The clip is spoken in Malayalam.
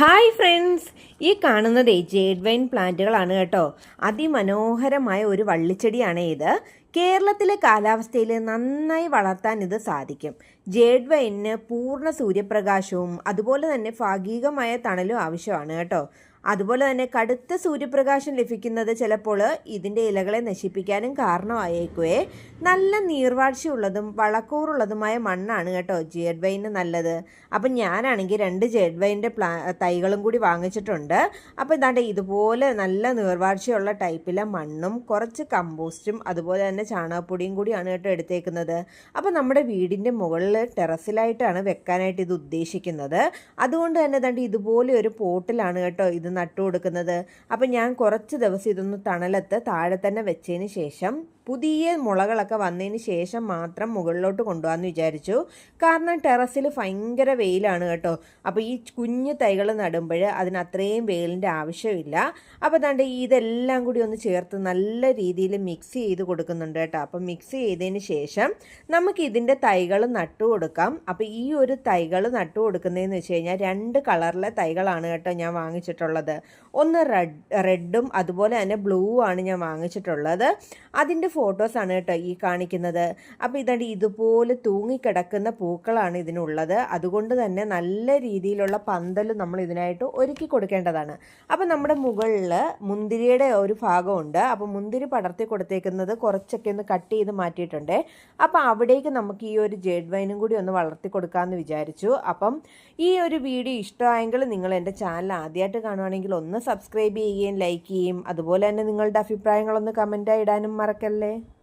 ഹായ് ഫ്രണ്ട്സ് ഈ കാണുന്നത് ജേഡ് വൈൻ പ്ലാന്റുകളാണ് കേട്ടോ. അതിമനോഹരമായ ഒരു വള്ളിച്ചെടിയാണ് ഇത്. കേരളത്തിലെ കാലാവസ്ഥയിൽ നന്നായി വളർത്താൻ ഇത് സാധിക്കും. ജേഡ് വൈനിന് പൂർണ സൂര്യപ്രകാശവും അതുപോലെ തന്നെ ഭാഗികമായ തണലും ആവശ്യമാണ് കേട്ടോ. അതുപോലെ തന്നെ കടുത്ത സൂര്യപ്രകാശം ലഭിക്കുന്നത് ചിലപ്പോൾ ഇതിന്റെ ഇലകളെ നശിപ്പിക്കാനും കാരണമായേക്കുവേ. നല്ല നീർവാഴ്ചയുള്ളതും വളക്കൂറുള്ളതുമായ മണ്ണാണ് കേട്ടോ ജേഡ് വൈന് നല്ലത്. അപ്പം ഞാനാണെങ്കിൽ രണ്ട് ജേഡ് വൈന്റെ പ്ലാ തൈകളും കൂടി വാങ്ങിച്ചിട്ടുണ്ട്. അപ്പോൾ എന്താണ്ട് ഇതുപോലെ നല്ല നീർവാഴ്ചയുള്ള ടൈപ്പിലെ മണ്ണും കുറച്ച് കമ്പോസ്റ്റും അതുപോലെ തന്നെ ചാണകപ്പൊടിയും കൂടിയാണ് കേട്ടോ എടുത്തേക്കുന്നത്. അപ്പോൾ നമ്മുടെ വീടിന്റെ മുകളിൽ ടെറസിലായിട്ടാണ് വെക്കാനായിട്ട് ഇത് ഉദ്ദേശിക്കുന്നത്. അതുകൊണ്ട് തന്നെ തണ്ട് ഇതുപോലെ ഒരു പോട്ടിലാണ് കേട്ടോ ഇത് നട്ടു കൊടുക്കുന്നത് അപ്പോൾ ഞാൻ കുറച്ച് ദിവസം ഇതൊന്ന് തണലത്ത് താഴെ തന്നെ വെച്ചതിന് ശേഷം പുതിയ മുളകളൊക്കെ വന്നതിന് ശേഷം മാത്രം മുകളിലോട്ട് കൊണ്ടുപോകാമെന്ന് വിചാരിച്ചു. കാരണം ടെറസിൽ ഭയങ്കര വെയിലാണ് കേട്ടോ. അപ്പോൾ ഈ കുഞ്ഞു തൈകൾ നടുമ്പോൾ അതിന് അത്രയും വെയിലിന്റെ ആവശ്യമില്ല. അപ്പോൾ ദാണ്ട് ഇതെല്ലാം കൂടി ഒന്ന് ചേർത്ത് നല്ല രീതിയിൽ മിക്സ് ചെയ്ത് കൊടുക്കുന്നുണ്ട് കേട്ടോ. അപ്പോൾ മിക്സ് ചെയ്തതിന് ശേഷം നമുക്ക് ഇതിന്റെ തൈകൾ നട്ടു കൊടുക്കാം. അപ്പോൾ ഈ ഒരു തൈകൾ നട്ടു കൊടുക്കുന്നതെന്ന് വെച്ച് കഴിഞ്ഞാൽ രണ്ട് കളറിലെ തൈകളാണ് കേട്ടോ ഞാൻ വാങ്ങിച്ചിട്ടുള്ളത്. ഒന്ന് റെഡ് റെഡും അതുപോലെ തന്നെ ബ്ലൂ ആണ് ഞാൻ വാങ്ങിച്ചിട്ടുള്ളത്. അതിന്റെ ഫോട്ടോസാണ് കേട്ടോ ഈ കാണിക്കുന്നത്. അപ്പോൾ ഇതാണ് ഇതുപോലെ തൂങ്ങിക്കിടക്കുന്ന പൂക്കളാണ് ഇതിനുള്ളത്. അതുകൊണ്ട് തന്നെ നല്ല രീതിയിലുള്ള പന്തൽ നമ്മൾ ഇതിനായിട്ട് ഒരുക്കി കൊടുക്കേണ്ടതാണ്. അപ്പോൾ നമ്മുടെ മുകളിൽ മുന്തിരിയുടെ ഒരു ഭാഗമുണ്ട്. അപ്പോൾ മുന്തിരി പടർത്തി കൊടുത്തേക്കുന്നത് കുറച്ചൊക്കെ ഒന്ന് കട്ട് ചെയ്ത് മാറ്റിയിട്ടുണ്ട്. അപ്പോൾ അവിടേക്ക് നമുക്ക് ഈ ഒരു ജേഡ് വൈനും കൂടി ഒന്ന് വളർത്തി കൊടുക്കാമെന്ന് വിചാരിച്ചു. അപ്പം ഈ ഒരു വീഡിയോ ഇഷ്ടമായെങ്കിൽ നിങ്ങൾ എന്റെ ചാനൽ ആദ്യമായിട്ട് കാണുവാണെങ്കിൽ ഒന്ന് സബ്സ്ക്രൈബ് ചെയ്യുകയും ലൈക്ക് ചെയ്യുകയും അതുപോലെ തന്നെ നിങ്ങളുടെ അഭിപ്രായങ്ങളൊന്ന് കമന്റായി ഇടാനും മറക്കല്ലേ. tarde.